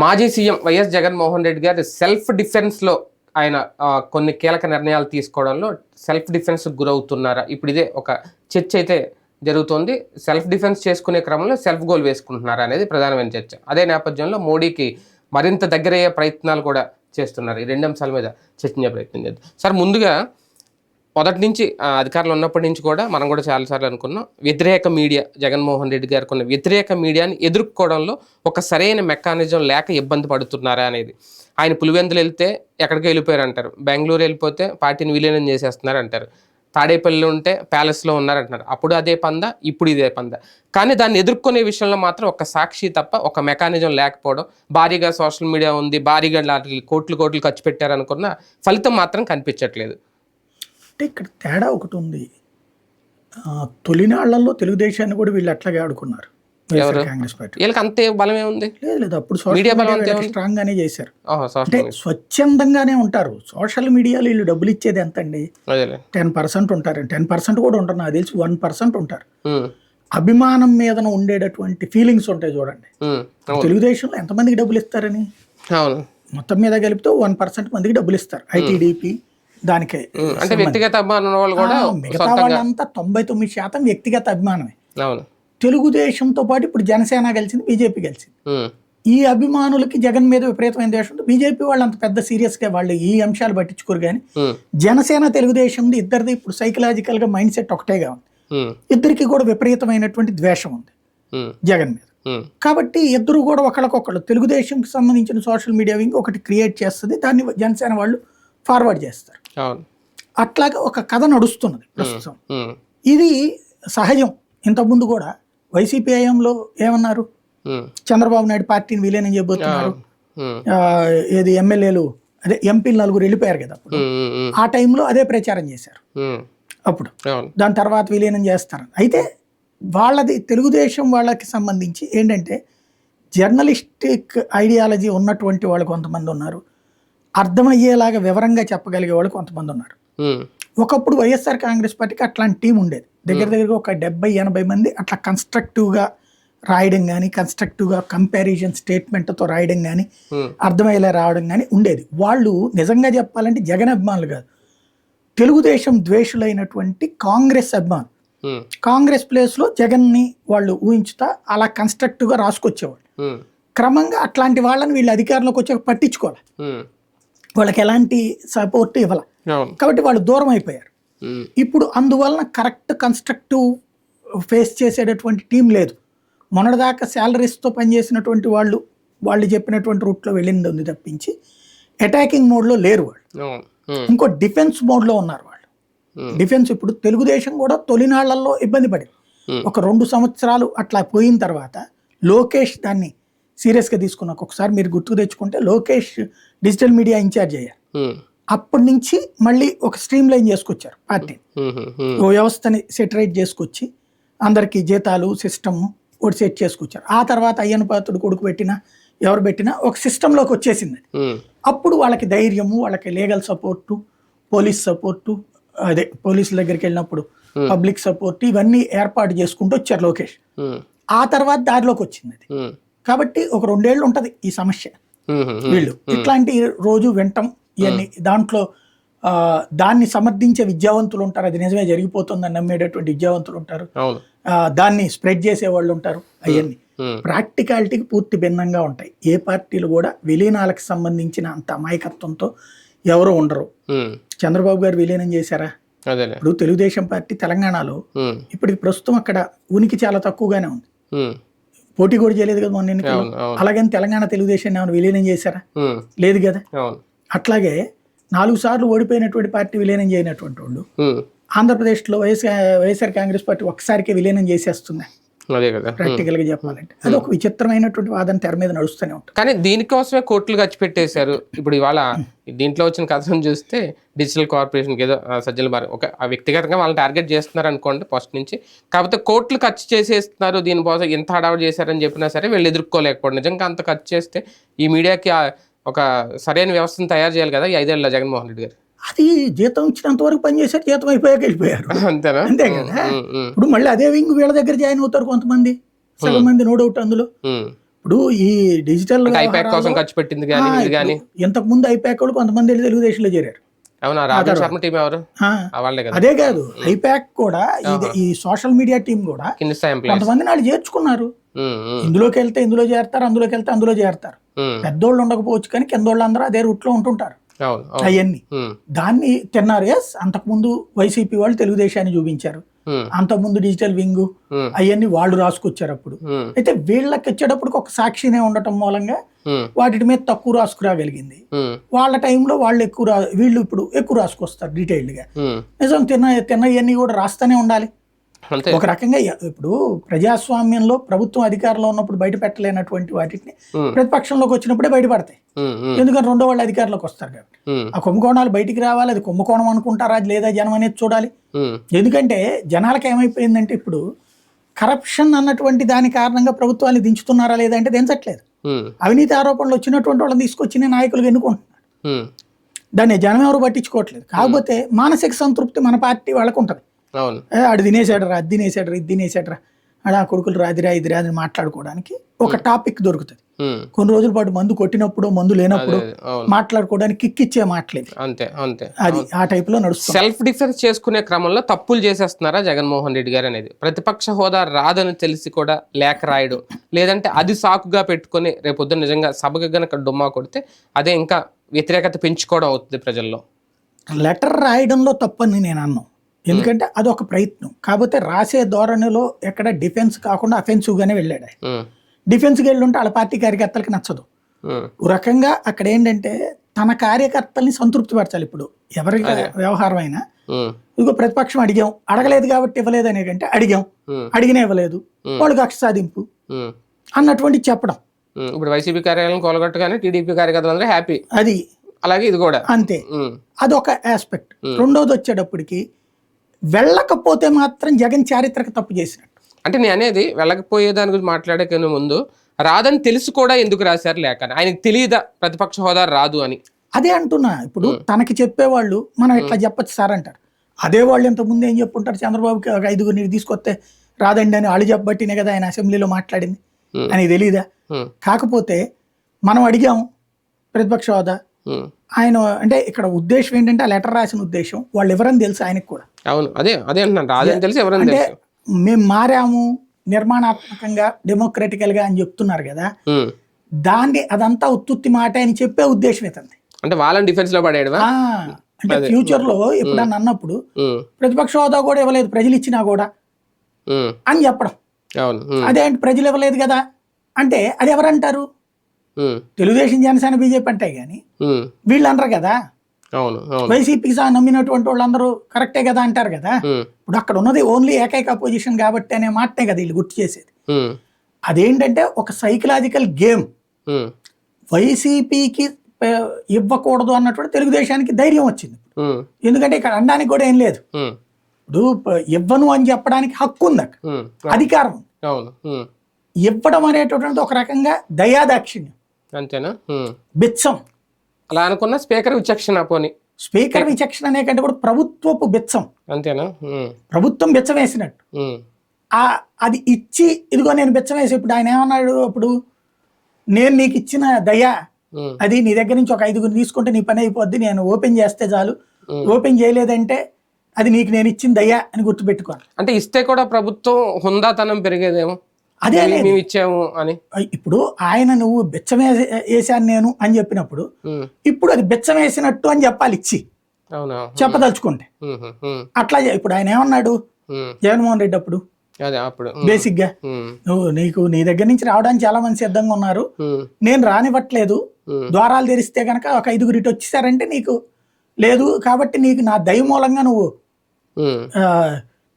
మాజీ CM YS Jaganmohan Reddy గారు self డిఫెన్స్లో ఆయన కొన్ని కీలక నిర్ణయాలు తీసుకోవడంలో సెల్ఫ్ డిఫెన్స్ గురవుతున్నారా? ఇప్పుడు ఇదే ఒక చర్చ అయితే జరుగుతోంది. సెల్ఫ్ డిఫెన్స్ చేసుకునే క్రమంలో సెల్ఫ్ గోల్ వేసుకుంటున్నారా అనేది ప్రధానమైన చర్చ. అదే నేపథ్యంలో మోడీకి మరింత దగ్గరయ్యే ప్రయత్నాలు కూడా చేస్తున్నారు. ఈ రెండు అంశాల మీద చర్చించే ప్రయత్నం చేద్దాం. సార్ ముందుగా మొదటి నుంచి అధికారులు ఉన్నప్పటి నుంచి కూడా మనం కూడా చాలాసార్లు అనుకున్నాం. వ్యతిరేక మీడియా జగన్మోహన్ రెడ్డి గారు కొన్న వ్యతిరేక మీడియాని ఎదుర్కోవడంలో ఒక సరైన మెకానిజం లేక ఇబ్బంది పడుతున్నారా అనేది. ఆయన పులివెందులు వెళ్తే ఎక్కడికి వెళ్ళిపోయారు అంటారు. బెంగళూరు వెళ్ళిపోతే పార్టీని విలీనం చేసేస్తున్నారు అంటారు. తాడేపల్లిలో ఉంటే ప్యాలెస్లో ఉన్నారంటున్నారు అప్పుడు అదే పంద ఇప్పుడు ఇదే పంద. కానీ దాన్ని ఎదుర్కొనే విషయంలో మాత్రం ఒక సాక్షి తప్ప ఒక మెకానిజం లేకపోవడం భారీగా సోషల్ మీడియా ఉంది భారీగా కోట్లు కోట్లు ఖర్చు పెట్టారనుకున్న ఫలితం మాత్రం కనిపించట్లేదు. అంటే ఇక్కడ తేడా ఒకటి ఉంది. తొలినాళ్ళలో తెలుగుదేశాన్ని కూడా వీళ్ళు అట్లాగే ఆడుకున్నారు. కాంగ్రెస్ పార్టీ. వీళ్ళకి అంతే బలమే ఉంది లేదు లేదు అప్పుడు మీడియా బలం. స్ట్రాంగ్ గానే చేశారు. అంటే స్వచ్ఛందంగానే ఉంటారు. సోషల్ మీడియాలో వీళ్ళు డబ్బులు ఇచ్చేది ఎంత అండి టెన్ పర్సెంట్ ఉంటారు టెన్ పర్సెంట్ కూడా ఉంటారు నాకు తెలిసి వన్ పర్సెంట్ ఉంటారు. అభిమానం మీదన ఉండేటటువంటి ఫీలింగ్స్ ఉంటాయి చూడండి. తెలుగుదేశంలో ఎంతమందికి డబ్బులు ఇస్తారని? మొత్తం మీద కలిపితే వన్ పర్సెంట్ మందికి డబ్బులు ఇస్తారు. ఐటీడీపీ దానికే. అంటే వ్యక్తిగత అభిమానం వాళ్ళు కూడా మిగతా వాళ్ళంతా తొంభై తొమ్మిది శాతం వ్యక్తిగత అభిమానమే. తెలుగుదేశంతో పాటు ఇప్పుడు జనసేన గెలిచింది బీజేపీ గెలిచింది. ఉమ్, ఈ అభిమానులకి జగన్ మీద విపరీతమైన ద్వేషం ఉంది. బీజేపీ వాళ్ళు అంత పెద్ద సీరియస్గా వాళ్ళు ఈ అంశాలు పట్టించుకోరు కానీ జనసేన తెలుగుదేశంది ఇద్దరిది ఇప్పుడు సైకలాజికల్గా మైండ్ సెట్ ఒకటేగా ఉంది. ఇద్దరికి కూడా విపరీతమైనటువంటి ద్వేషం ఉంది జగన్ మీద. కాబట్టి ఇద్దరు కూడా ఒకళ్ళకొకళ్ళు. తెలుగుదేశంకి సంబంధించిన సోషల్ మీడియా వింగ్ ఒకటి క్రియేట్ చేస్తుంది. దాన్ని జనసేన వాళ్ళు ఫార్వర్డ్ చేస్తారు. అట్లాగే ఒక కథ నడుస్తున్నది ప్రస్తుతం. ఇది సహజం. ఇంతకుముందు కూడా వైసీపీ హయాంలో ఏమన్నారు? చంద్రబాబు నాయుడు పార్టీని విలీనం చేయబోతున్నారు. ఏది ఎమ్మెల్యేలు అదే ఎంపీలు నలుగురు వెళ్ళిపోయారు కదా అప్పుడు. ఆ టైంలో అదే ప్రచారం చేశారు. అప్పుడు. దాని తర్వాత విలీనం చేస్తారు. అయితే వాళ్ళది తెలుగుదేశం వాళ్ళకి సంబంధించి ఏంటంటే జర్నలిస్టిక్ ఐడియాలజీ ఉన్నటువంటి వాళ్ళు కొంతమంది ఉన్నారు. అర్థమయ్యేలాగా వివరంగా చెప్పగలిగే వాళ్ళు కొంతమంది ఉన్నారు. ఒకప్పుడు వైఎస్ఆర్ కాంగ్రెస్ పార్టీకి అట్లాంటి టీం ఉండేది. దగ్గర దగ్గర ఒక డెబ్బై ఎనభై మంది అట్లా కన్స్ట్రక్టివ్గా రాయడం కానీ కన్స్ట్రక్టివ్గా కంపారిజన్ స్టేట్మెంట్తో రాయడం కానీ అర్థమయ్యేలా రావడం కానీ ఉండేది. వాళ్ళు నిజంగా చెప్పాలంటే జగన్ అభిమానులు కాదు. తెలుగుదేశం ద్వేషులైనటువంటి కాంగ్రెస్ అభిమానులు. కాంగ్రెస్ ప్లేస్లో జగన్ని వాళ్ళు ఊహించుతా అలా కన్స్ట్రక్టివ్గా రాసుకొచ్చేవాళ్ళు. క్రమంగా అట్లాంటి వాళ్ళని వీళ్ళు అధికారంలోకి వచ్చాక పట్టించుకోవాలి వాళ్ళకి ఎలాంటి సపోర్ట్ ఇవ్వాలి. కాబట్టి వాళ్ళు దూరం అయిపోయారు. ఇప్పుడు అందువలన కరెక్ట్ కన్స్ట్రక్టివ్ ఫేస్ చేసేటటువంటి టీం లేదు. మొన్నటిదాకా శాలరీస్తో పనిచేసినటువంటి వాళ్ళు వాళ్ళు చెప్పినటువంటి రూట్లో వెళ్ళింది ఉంది తప్పించి అటాకింగ్ మోడ్లో లేరు వాళ్ళు. ఇంకో డిఫెన్స్ మోడ్లో ఉన్నారు వాళ్ళు. డిఫెన్స్ ఇప్పుడు తెలుగుదేశం కూడా తొలినాళ్ళలో ఇబ్బంది పడింది. ఒక రెండు సంవత్సరాలు అట్లా పోయిన తర్వాత లోకేష్ దాన్ని సీరియస్గా తీసుకున్నాక ఒకసారి మీరు గుర్తుకు తెచ్చుకుంటే లోకేష్ డిజిటల్ మీడియా ఇన్ఛార్జ్ అయ్యారు. అప్పటి నుంచి మళ్ళీ ఒక స్ట్రీమ్ లైన్ చేసుకొచ్చారు పార్టీని ఓ వ్యవస్థని సెటరేట్ చేసుకొచ్చి అందరికీ జీతాలు సిస్టమ్ ఒకటి సెట్ చేసుకొచ్చారు. ఆ తర్వాత అయ్యన పాత్రుడు కొడుకు పెట్టినా ఎవరు పెట్టినా ఒక సిస్టంలోకి వచ్చేసింది అప్పుడు వాళ్ళకి ధైర్యము వాళ్ళకి లీగల్ సపోర్టు పోలీస్ సపోర్టు అదే పోలీసుల దగ్గరికి వెళ్ళినప్పుడు పబ్లిక్ సపోర్ట్ ఇవన్నీ ఏర్పాటు చేసుకుంటూ వచ్చారు లోకేష్. ఆ తర్వాత దారిలోకి వచ్చింది అది. కాబట్టి ఒక రెండేళ్ళు ఉంటది ఈ సమస్య. వీళ్ళు. ఇట్లాంటి రోజు వింటాం ఇవన్నీ. దాంట్లో దాన్ని సమర్థించే విద్యావంతులు ఉంటారు. అది నిజమే జరిగిపోతుందని నమ్మేటటువంటి విద్యావంతులు ఉంటారు. దాన్ని స్ప్రెడ్ చేసే వాళ్ళు ఉంటారు అవన్నీ. ప్రాక్టికాలిటీకి పూర్తి భిన్నంగా ఉంటాయి. ఏ పార్టీలు కూడా విలీనాలకు సంబంధించిన అంత అమాయకత్వంతో ఎవరు ఉండరు. చంద్రబాబు గారు విలీనం చేశారా? ఇప్పుడు తెలుగుదేశం పార్టీ తెలంగాణలో ఇప్పటికి ప్రస్తుతం అక్కడ ఉనికి చాలా తక్కువగానే ఉంది. పోటీ కూడా చేయలేదు కదా మొన్న అవును అలాగని తెలంగాణ తెలుగుదేశాన్ని ఏమైనా విలీనం చేశారా? లేదు కదా. అట్లాగే నాలుగు సార్లు ఓడిపోయినటువంటి పార్టీ విలీనం చేయనటువంటి వాళ్ళు ఆంధ్రప్రదేశ్లో వైఎస్ఆర్ వైఎస్ఆర్ కాంగ్రెస్ పార్టీ ఒక్కసారికే విలీనం చేసేస్తుంది అదే కదా. ప్రాక్టికల్గా చెప్పాలంటే. అది ఒక విచిత్రమైనటువంటి వాదన తెర మీద నడుస్తూనే ఉంటుంది. కానీ దీనికోసమే కోట్లు ఖర్చు పెట్టేశారు. ఇప్పుడు ఇవాళ దీంట్లో వచ్చిన కథను చూస్తే డిజిటల్ కార్పొరేషన్కి ఏదో సజ్జల మరి ఒక ఆ వ్యక్తిగతంగా వాళ్ళని టార్గెట్ చేస్తున్నారు అనుకోండి ఫస్ట్ నుంచి. కాకపోతే కోట్లు ఖర్చు చేసేస్తున్నారు దీనికోసం ఎంత హడావుడి చేశారని చెప్పినా సరే వీళ్ళు ఎదుర్కోలేకపోవడం. నిజంగా అంత ఖర్చు చేస్తే ఈ మీడియాకి ఒక సరైన వ్యవస్థను తయారు చేయాలి కదా ఈ ఐదేళ్ళ జగన్మోహన్ రెడ్డి గారు. అది జీతం ఇచ్చినంత వరకు పనిచేశారు జీతం అయిపోయాక వెళ్ళిపోయారు. అంతేనా? అంతే కదా? ఇప్పుడు మళ్ళీ అదే వింగ్ వీళ్ళ దగ్గర జాయిన్ అవుతారు కొంతమంది. సగం మంది నో డౌట్ అందులో. ఇప్పుడు ఈ డిజిటల్ ఐపాక్ కోసం ఖర్చు పెట్టింది కానీ ఇంతకు ముందు ఐపాక్ వాళ్ళు కొంతమంది వెళ్ళి తెలుగుదేశంలో చేరారు. అవునా? శర్మ టీం ఎవరు? అదే కాదు. ఐపాక్ కూడా ఈ సోషల్ మీడియా టీం కూడా కొంతమంది వాళ్ళు చేర్చుకున్నారు. ఇందులోకి వెళ్తే ఇందులో చేరతారు అందులోకి వెళ్తే అందులో చేరతారు. పెద్దోళ్ళు ఉండకపోవచ్చు కానీ కిందోళ్ళు అందరూ అదే రూట్లో ఉంటుంటారు. అవన్నీ. దాన్ని తిన్నారు. ఎస్ అంతకుముందు వైసీపీ వాళ్ళు తెలుగుదేశాన్ని చూపించారు. అంతకుముందు డిజిటల్ వింగ్ అవన్నీ వాళ్ళు రాసుకొచ్చారు అప్పుడు. అయితే వీళ్ళకి వచ్చేటప్పటికి ఒక సాక్షినే ఉండటం మూలంగా వాటి మీద తక్కువ రాసుకురాగలిగింది వాళ్ళ టైంలో వాళ్ళు ఎక్కువ వీళ్ళు ఇప్పుడు ఎక్కువ రాసుకొస్తారు డీటెయిల్డ్గా. నిజం తిన్న తిన్నవన్నీ కూడా రాస్తూనే ఉండాలి. ఒక రకంగా ఇప్పుడు ప్రజాస్వామ్యంలో ప్రభుత్వం అధికారంలో ఉన్నప్పుడు బయట పెట్టలేనటువంటి వాటిని ప్రతిపక్షంలోకి వచ్చినప్పుడే బయటపడతాయి. ఎందుకంటే రెండో వాళ్ళు అధికారంలోకి వస్తారు కాబట్టి. ఆ కుంభకోణాలు బయటికి రావాలి అది కుంభకోణం అనుకుంటారా అది లేదా జనం అనేది చూడాలి. ఎందుకంటే జనాలకు ఏమైపోయిందంటే ఇప్పుడు కరప్షన్ అన్నటువంటి దాని కారణంగా ప్రభుత్వాన్ని దించుతున్నారా లేదా అంటే దించట్లేదు. అవినీతి ఆరోపణలు వచ్చినటువంటి వాళ్ళని తీసుకొచ్చిన నాయకులుగా ఎన్నుకుంటున్నారు. దాన్ని జనం ఎవరు పట్టించుకోవట్లేదు. కాకపోతే మానసిక సంతృప్తి మన పార్టీ వాళ్ళకు ఉంటుంది. ఆడు తినేసాడరా అది తినేసాడరా ఇది తినేసాడరా ఆడ ఆ కొడుకులు రాదిరా ఇదిరా అని మాట్లాడుకోవడానికి ఒక టాపిక్ దొరుకుతుంది. కొన్ని రోజుల పాటు మందు కొట్టినప్పుడు మందు లేనప్పుడు మాట్లాడుకోవడానికి కిక్ ఇచ్చే మాటలేదు. అంతే అంతే అది ఆ టైప్లో నడుస్తుంది. సెల్ఫ్ డిఫెన్స్ చేసుకునే క్రమంలో తప్పులు చేసేస్తున్నారా జగన్మోహన్ రెడ్డి గారు అనేది? ప్రతిపక్ష హోదా రాదని తెలిసి కూడా లేఖ రాయడం. లేదంటే అది సాకుగా పెట్టుకొని రేపొద్దున నిజంగా సభకు గనక డుమ్మా కొడితే అదే ఇంకా వ్యతిరేకత పెంచుకోవడం అవుతుంది ప్రజల్లో. లెటర్ రాయడంలో తప్పని నేను అన్నాను ఎందుకంటే అదొక ప్రయత్నం. కాకపోతే రాసే ధోరణిలో ఎక్కడ డిఫెన్స్ కాకుండా offensive గానే వెళ్ళాడు ఆయన. ఉమ్, డిఫెన్స్కి వెళ్ళి ఉంటే వాళ్ళ పార్టీ కార్యకర్తలకు నచ్చదు. రకంగా అక్కడ ఏంటంటే తన కార్యకర్తల్ని సంతృప్తి పరచాలి ఇప్పుడు ఎవరి వ్యవహారం అయినా ఇదిగో ప్రతిపక్షం అడిగాం. అడగలేదు కాబట్టి ఇవ్వలేదు అనే కంటే అడిగాం అడిగినా ఇవ్వలేదు. వాళ్ళు కక్ష సాధింపు అన్నటువంటి చెప్పడం. ఇప్పుడు వైసీపీ కార్యాలయం కోలగొట్టగానే టీడీపీ కార్యకర్తలు అందరూ హ్యాపీ. అది. అలాగే ఇది కూడా. అంతే. అదొక ఆస్పెక్ట్ రెండోది వచ్చేటప్పటికి వెళ్ళకపోతే మాత్రం జగన్ చారిత్రక తప్పు చేసినట్టు. అంటే నేను అనేది వెళ్ళకపోయే దాని గురించి మాట్లాడే కన్నా ముందు రాదని తెలిసి కూడా ఎందుకు రాశారు లేక ఆయనకు తెలియదా ప్రతిపక్ష హోదా రాదు అని? అదే అంటున్నా. ఇప్పుడు తనకి చెప్పేవాళ్ళు మనం ఇట్లా చెప్పచ్చు సార్ అంటారు. అదే వాళ్ళు ఇంత ముందు ఏం చెప్పుంటారు? చంద్రబాబుకి ఒక ఐదుగురిని తీసుకొస్తే రాదండి అని వాళ్ళు చెప్పబట్టినే కదా ఆయన అసెంబ్లీలో మాట్లాడింది. అని ఉమ్, కాకపోతే మనం అడిగాం ప్రతిపక్ష హోదా. ఆయన అంటే ఇక్కడ ఉద్దేశం ఏంటంటే ఆ లెటర్ రాసిన ఉద్దేశం వాళ్ళు ఎవరని తెలుసు ఆయనకు కూడా. అవును అదే అదే అంటున్నాను. రాదని తెలిసి ఎవరైనా అంటే మేము మారాము నిర్మాణాత్మకంగా డెమోక్రటికల్గా అని చెప్తున్నారు కదా. దాన్ని అదంతా ఉత్తుత్తి మాట అని చెప్పే ఉద్దేశం ఇతంది అంటే వాళ్ళని డిఫెన్స్లో పడేయడమా? ఆ, అంటే ఫ్యూచర్లో ఎప్పుడన్నా అన్నప్పుడు ప్రతిపక్ష హోదా కూడా ఇవ్వలేదు ప్రజలు ఇచ్చినా కూడా. అని చెప్పడం. అవును. ఉమ్, అదే అంటే ప్రజలు ఇవ్వలేదు కదా. అంటే అది ఎవరంటారు? తెలుగుదేశం జనసేన బీజేపీ అంటాయి కానీ వీళ్ళు అనరు కదా. వైసీపీకి సహా నమ్మినటువంటి వాళ్ళందరూ కరెక్టే కదా అంటారు కదా. ఇప్పుడు అక్కడ ఉన్నది ఓన్లీ ఏకైక అపోజిషన్ కాబట్టి అనే మాటనే కదా వీళ్ళు గుర్తు చేసేది. అదేంటంటే ఒక సైకలాజికల్ గేమ్ వైసీపీకి ఇవ్వకూడదు అన్నటువంటి తెలుగుదేశానికి ధైర్యం వచ్చింది. ఎందుకంటే ఇక్కడ అనడానికి కూడా ఏం లేదు. ఇప్పుడు ఇవ్వను అని చెప్పడానికి హక్కు ఉంది అధికారం ఇవ్వడం అనేటటువంటిది ఒక రకంగా దయాదాక్షిణ్యం. అంతేనా. బిచ్చం అలా అనుకున్న స్పీకర్ విచక్షణ పోని. స్పీకర్ విచక్షణ అనే కంటే కూడా ప్రభుత్వపు బిచ్చం అంతేనా? ప్రభుత్వం బిచ్చం వేసినట్టు. అది ఇచ్చి ఇదిగో నేను బిచ్చం వేసి ఇప్పుడు ఆయన ఏమన్నాడు అప్పుడు? నేను నీకు ఇచ్చిన దయ అది నీ దగ్గర నుంచి ఒక ఐదుగురు తీసుకుంటే నీ పని అయిపోద్ది నేను ఓపెన్ చేస్తే చాలు. ఓపెన్ చేయలేదంటే అది నీకు నేను ఇచ్చిన దయ అని గుర్తుపెట్టుకోను అంటే ఇస్తే కూడా ప్రభుత్వం హుందాతనం పెరిగేదేమో. అదే. మేము ఇచ్చాము అని. ఇప్పుడు ఆయన నువ్వు బిచ్చం వేసే- వేసాను నేను అని చెప్పినప్పుడు ఇప్పుడు అది బిచ్చం వేసినట్టు అని చెప్పాలి ఇచ్చి చెప్పదలుచుకుంటే. అట్లా ఇప్పుడు ఆయన ఏమన్నాడు? జగన్మోహన్ రెడ్డి అప్పుడు. బేసిక్గా నువ్వు నీకు నీ దగ్గర నుంచి రావడానికి చాలా మంది సిద్ధంగా ఉన్నారు. నేను రానివ్వట్లేదు. ద్వారాలు తెరిస్తే కనుక ఒక ఐదుగురు ఇటు వచ్చేసారంటే నీకు లేదు కాబట్టి నీకు నా దయ మూలంగా నువ్వు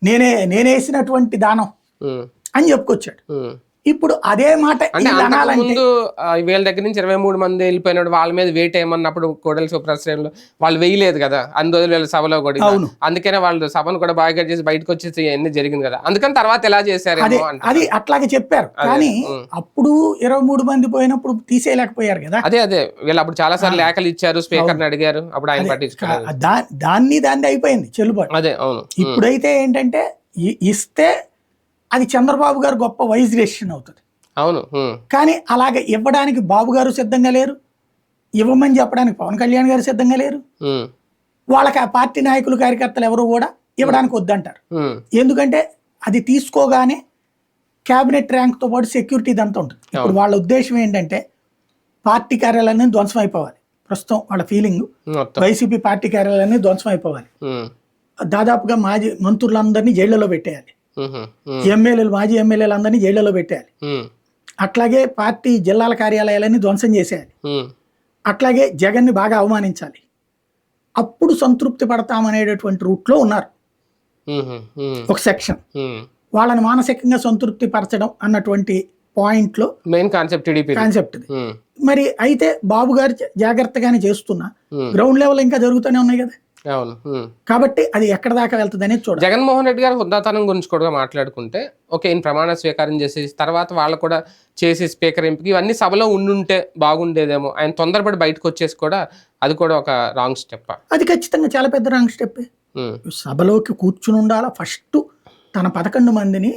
నేనే నేనేసినటువంటి దానం. అని చెప్పుకొచ్చాడు. ఇప్పుడు అదే మాట ముందు వీళ్ళ దగ్గర నుంచి ఇరవై మూడు మంది వెళ్ళిపోయినాడు వాళ్ళ మీద వెయిట్ ఏమన్నప్పుడు కోడలి సుప్రశ్రయంలో వాళ్ళు వేయలేదు కదా రోజులు వీళ్ళ సభలో కూడా. అందుకనే వాళ్ళు సభను కూడా బాగా చేసి బయటకు వచ్చేసి అన్ని జరిగింది కదా. అందుకని తర్వాత ఎలా అంటే అది అట్లాగే చెప్పారు. కానీ అప్పుడు ఇరవై మూడు మంది పోయినప్పుడు తీసేయలేకపోయారు కదా. అదే అదే. వీళ్ళు అప్పుడు చాలా సార్లు లేఖలు ఇచ్చారు స్పీకర్ అడిగారు అప్పుడు ఆయన పట్టించుకోలేదు. దా- దాన్ని దాన్ని అయిపోయింది చెల్లుబాటు. అదే అవును. ఇప్పుడైతే ఏంటంటే ఇస్తే అది చంద్రబాబు గారు గొప్ప వైజ్ డెసిషన్ అవుతుంది. అవును కానీ అలాగ ఇవ్వడానికి బాబు గారు సిద్ధంగా లేరు. ఇవ్వమని చెప్పడానికి పవన్ కళ్యాణ్ గారు సిద్ధంగా లేరు. వాళ్ళకి ఆ పార్టీ నాయకులు కార్యకర్తలు ఎవరు కూడా ఇవ్వడానికి వద్దంటారు. ఎందుకంటే అది తీసుకోగానే క్యాబినెట్ ర్యాంక్తో పాటు సెక్యూరిటీ ఇదంతా ఉంటుంది. ఇప్పుడు వాళ్ళ ఉద్దేశం ఏంటంటే పార్టీ కార్యాలయాన్ని ధ్వంసం అయిపోవాలి. ప్రస్తుతం వాళ్ళ ఫీలింగ్ వైసీపీ పార్టీ కార్యాలయాన్ని ధ్వంసం అయిపోవాలి. దాదాపుగా మాజీ మంత్రులందరినీ జైళ్ళలో పెట్టేయాలి. ఎమ్మెల్యేలు మాజీ ఎమ్మెల్యేలు అందరినీ జైళ్ళలో పెట్టేయాలి. ఉమ్, అట్లాగే పార్టీ జిల్లాల కార్యాలయాలన్నీ ధ్వంసం చేసేయాలి. అట్లాగే జగన్ని బాగా అవమానించాలి. అప్పుడు సంతృప్తి పడతామనేటటువంటి రూట్లో ఉన్నారు. ఒక సెక్షన్. వాళ్ళని మానసికంగా సంతృప్తి పరచడం అన్నటువంటి పాయింట్లో మెయిన్ కాన్సెప్ట్ కాన్సెప్ట్ మరి అయితే బాబు గారు జాగ్రత్తగానే చేస్తున్నా. గ్రౌండ్ లెవెల్ ఇంకా జరుగుతూనే ఉన్నాయి కదా. కాబట్టి అది ఎక్కడ దాకా వెళ్తుంది అనేది చూడాలి. జగన్మోహన్ రెడ్డి గారు హుందాతనం గురించి కూడా మాట్లాడుకుంటే ఓకే ఈయన ప్రమాణ స్వీకారం చేసి తర్వాత వాళ్ళు కూడా చేసి స్పీకర్ ఎంపిక ఇవన్నీ సభలో ఉండుంటే బాగుండేదేమో. ఆయన తొందరపడి బయటకు వచ్చేసి కూడా అది కూడా ఒక రాంగ్ స్టెప్ అది ఖచ్చితంగా చాలా పెద్ద రాంగ్ స్టెప్ సభలోకి కూర్చుని ఉండాలా ఫస్ట్ తన పదకొండు మందిని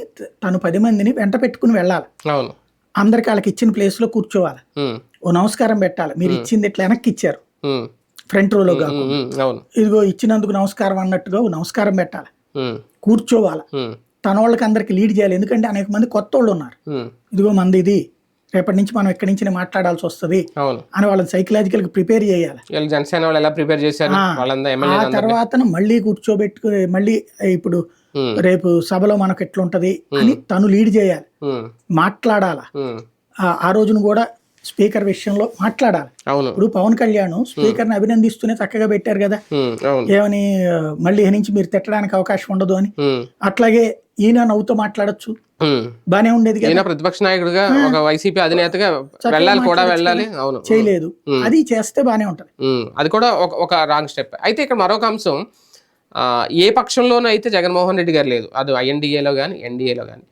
తను పది మందిని వెంట పెట్టుకుని వెళ్ళాలి. అవును. అందరికి వాళ్ళకి ఇచ్చిన ప్లేస్లో కూర్చోవాలి. ఓ నమస్కారం పెట్టాలి. మీరు ఇచ్చింది ఇట్లా వెనక్కి ఇచ్చారు. ఫ్రంట్ రోలో అవును. ఇదిగో ఇచ్చినందుకు నమస్కారం అన్నట్టుగా నమస్కారం పెట్టాలి. కూర్చోవాలి. తన వాళ్ళకి అందరికి లీడ్ చేయాలి. ఎందుకంటే అనేక మంది కొత్త వాళ్ళు ఉన్నారు. ఇదిగో మంది ఇది రేపటి నుంచి మనం ఎక్కడి నుంచి మాట్లాడాల్సి వస్తుంది అని వాళ్ళని సైకలాజికల్గా ప్రిపేర్ చేయాలి. వీళ్ళు జనసేన వాళ్ళు ఎలా ప్రిపేర్ చేశారు? ఆ, తర్వాత మళ్ళీ కూర్చోబెట్టుకుని మళ్ళీ ఇప్పుడు రేపు సభలో మనకు ఎట్లుంటది అని తను లీడ్ చేయాలి. మాట్లాడాల. ఆ రోజున కూడా స్పీకర్ విషయంలో మాట్లాడాలి. అవును. ఇప్పుడు పవన్ కళ్యాణ్ స్పీకర్ని అభినందిస్తూనే చక్కగా పెట్టారు కదా. ఏమని మళ్ళీ నుంచి మీరు తిట్టడానికి అవకాశం ఉండదు అని. అట్లాగే ఈయన నవ్వుతో మాట్లాడొచ్చు. బానే ఉండేది కదా. ప్రతిపక్ష నాయకుడిగా ఒక వైసీపీ అధినేతగా వెళ్ళాలి కూడా వెళ్ళాలి. అవును. చేయలేదు. అది చేస్తే బానే ఉంటది. అది కూడా ఒక ఒక రాంగ్ స్టెప్. అయితే ఇక్కడ మరొక అంశం ఏ పక్షంలోనూ అయితే జగన్మోహన్ రెడ్డి గారు లేదు. అది ఐఎన్డీఏలో కానీ ఎన్డీఏలో కానీ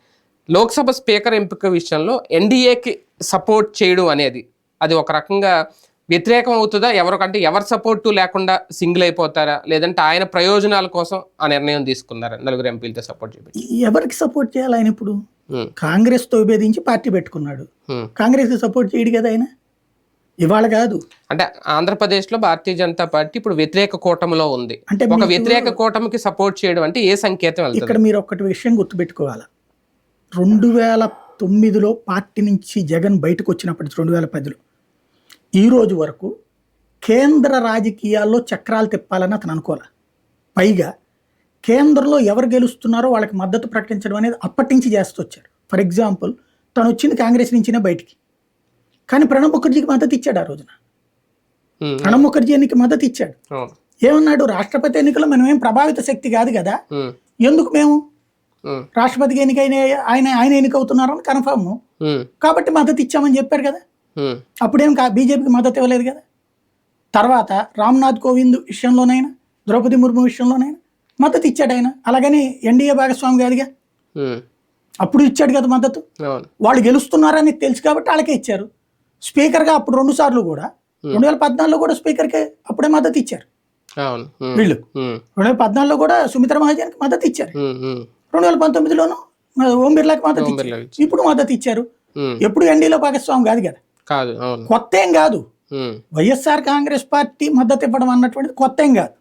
లోక్సభ స్పీకర్ ఎంపిక విషయంలో ఎన్డీఏకి సపోర్ట్ చేయడం అనేది. అది ఒక రకంగా వ్యతిరేకం అవుతుందా? ఎవరికంటే ఎవరి సపోర్టు లేకుండా సింగిల్ అయిపోతారా? లేదంటే ఆయన ప్రయోజనాల కోసం ఆ నిర్ణయం తీసుకున్నారా? నలుగురు ఎంపీలతో సపోర్ట్ చేయండి ఎవరికి సపోర్ట్ చేయాలి ఆయన ఇప్పుడు? కాంగ్రెస్తో విభేదించి పార్టీ పెట్టుకున్నాడు. కాంగ్రెస్కి సపోర్ట్ చేయడు కదా ఆయన? ఇవాళ కాదు. అంటే ఆంధ్రప్రదేశ్లో భారతీయ జనతా పార్టీ ఇప్పుడు వ్యతిరేక కూటమిలో ఉంది. అంటే ఒక వ్యతిరేక కూటమికి సపోర్ట్ చేయడం అంటే ఏ సంకేతం ఇక్కడ మీరు ఒక్కటి విషయం గుర్తుపెట్టుకోవాలి. రెండు వేల తొమ్మిదిలో పార్టీ నుంచి జగన్ బయటకు వచ్చినప్పటి రెండు వేల పదిలో. ఈ రోజు వరకు కేంద్ర రాజకీయాల్లో చక్రాలు తిప్పాలని అతను అనుకోలే. పైగా కేంద్రంలో ఎవరు గెలుస్తున్నారో వాళ్ళకి మద్దతు ప్రకటించడం అనేది అప్పటి నుంచి చేస్తూ వచ్చారు. ఫర్ ఎగ్జాంపుల్ తను వచ్చింది కాంగ్రెస్ నుంచినే బయటికి. కానీ ప్రణబ్ ముఖర్జీకి మద్దతు ఇచ్చాడు ఆ రోజున. ప్రణబ్ ముఖర్జీ ఎన్నిక మద్దతు ఇచ్చాడు. ఏమన్నాడు? రాష్ట్రపతి ఎన్నికల్లో మనం ఏం ప్రభావిత శక్తి కాదు కదా. ఎందుకు మేము? రాష్ట్రపతికి ఎన్నికైన ఆయన ఆయన ఎన్నికవుతున్నారని కన్ఫర్మ్ కాబట్టి మద్దతు ఇచ్చామని చెప్పారు కదా. అప్పుడేం కా బీజేపీకి మద్దతు ఇవ్వలేదు కదా. తర్వాత రామ్నాథ్ కోవింద్ విషయంలోనైనా ద్రౌపది ముర్ము విషయంలోనైనా మద్దతు ఇచ్చాడు ఆయన. అలాగని ఎన్డీఏ భాగస్వామి కాదుగా అప్పుడు ఇచ్చాడు కదా మద్దతు. వాళ్ళు గెలుస్తున్నారని తెలుసు కాబట్టి వాళ్ళకే ఇచ్చారు. స్పీకర్గా అప్పుడు రెండు సార్లు కూడా రెండు వేల పద్నాలుగులో కూడా స్పీకర్కి అప్పుడే మద్దతు ఇచ్చారు. వీళ్ళు. రెండు వేల పద్నాలుగులో కూడా సుమిత్ర మహాజన్కి మద్దతు ఇచ్చారు. రెండు వేల పంతొమ్మిదిలోనూ ఓం బిర్లాకి మద్దతు ఇప్పుడు మద్దతు ఇచ్చారు. ఎప్పుడు ఎన్డీలో భాగస్వామి కాదు కదా. కాదు కొత్త ఏం కాదు. వైఎస్ఆర్ కాంగ్రెస్ పార్టీ మద్దతు ఇవ్వడం అన్నటువంటిది కొత్త ఏం కాదు.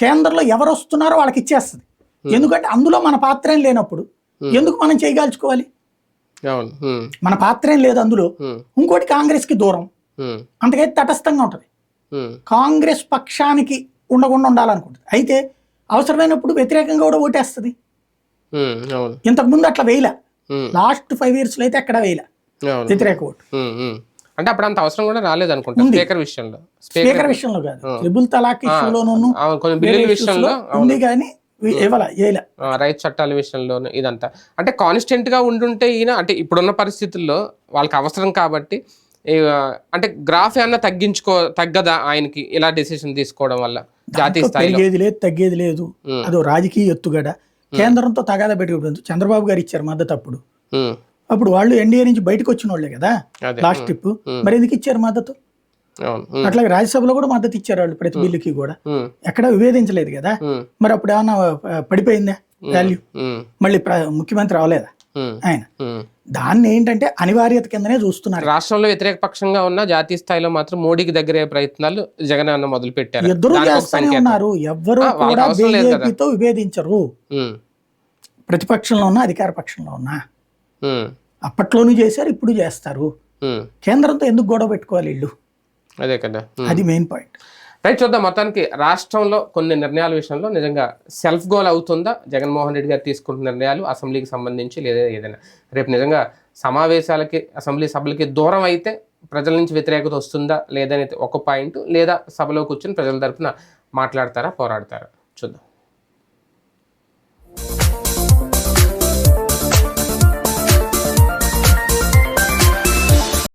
కేంద్రంలో ఎవరు వస్తున్నారో వాళ్ళకి ఇచ్చేస్తుంది. ఎందుకంటే అందులో మన పాత్ర ఏం లేనప్పుడు ఎందుకు మనం చేయగాల్చుకోవాలి? మన పాత్ర ఏం లేదు అందులో. ఇంకోటి కాంగ్రెస్కి దూరం. ఉమ్, అంతకైతే తటస్థంగా ఉంటుంది. కాంగ్రెస్ పక్షానికి ఉండకుండా ఉండాలనుకుంటుంది. అయితే అవసరమైనప్పుడు వ్యతిరేకంగా కూడా ఓటేస్తుంది. ఇంతకుముందు అట్లా వేయలే. లాస్ట్ ఫైవ్ ఇయర్స్లో అయితే ఎక్కడ వేయలే. వ్యతిరేక ఓటు. అంటే అప్పుడు అంత అవసరం కూడా రాలేదు అనుకుంటా. స్పీకర్ విషయంలో. స్పీకర్ విషయంలో కాదు. ట్రిబుల్ తలాక్ ఇష్యూలోనూ విషయంలో ఉంది కానీ రైతు చట్టాల విషయంలోనూ ఇదంతా. అంటే కాన్స్టెంట్గా ఉండుంటే ఈయన అంటే ఇప్పుడున్న పరిస్థితుల్లో వాళ్ళకి అవసరం కాబట్టి అంటే గ్రాఫ్ ఏమన్నా తగ్గించుకో తగ్గదా ఆయనకి ఇలా డెసిషన్ తీసుకోవడం వల్ల? జాతీయ స్థాయిలో. పెరిగేది లేదు తగ్గేది లేదు. అదో రాజకీయ ఎత్తుగడ. కేంద్రంతో తగాదా పెట్టుకుంటుంది చంద్రబాబు గారు ఇచ్చారు మద్దతు అప్పుడు. అప్పుడు వాళ్ళు ఎన్డీఏ నుంచి బయటకు వచ్చిన వాళ్ళే కదా? Last trip. మరి ఎందుకు ఇచ్చారు మద్దతు? అట్లాగే రాజ్యసభలో కూడా మద్దతు ఇచ్చారు వాళ్ళు ప్రతి బిల్లుకి కూడా. ఎక్కడ విభేదించలేదు కదా? మరి అప్పుడు ఏమన్నా పడిపోయిందా వాల్యూ మళ్ళీ ముఖ్యమంత్రి అవ్వలేదా ఉమ్, ఆయన. దాన్ని ఏంటంటే అనివార్యత కిందనే చూస్తున్నారు. రాష్ట్రంలో వ్యతిరేక పక్షంగా ఉన్న జాతీయ స్థాయిలో మాత్రం మోడీకి దగ్గరే ప్రయత్నాలు జగన్ అన్న మొదలు పెట్టారు. ఇద్దరు. ఉన్నారు. ఎవ్వరూ కూడా. బీజేపీతో విభేదించరు. ప్రతిపక్షంలో ఉన్నా అధికార పక్షంలో ఉన్నా. అప్పట్లోనూ చేశారు ఇప్పుడు చేస్తారు. కేంద్రంతో ఎందుకు గొడవ పెట్టుకోవాలి వీళ్ళు? అదే కదా. అది మెయిన్ పాయింట్. రైట్ చూద్దాం. మొత్తానికి రాష్ట్రంలో కొన్ని నిర్ణయాల విషయంలో నిజంగా సెల్ఫ్ గోల్ అవుతుందా? జగన్మోహన్ రెడ్డి గారు తీసుకుంటున్న నిర్ణయాలు అసెంబ్లీకి సంబంధించి లేదా ఏదైనా? రేపు నిజంగా సమావేశాలకి అసెంబ్లీ సభలకి దూరం అయితే ప్రజల నుంచి వ్యతిరేకత వస్తుందా? లేదనేది ఒక పాయింట్. లేదా సభలో కూర్చొని ప్రజల తరఫున మాట్లాడతారా పోరాడతారా? చూద్దాం.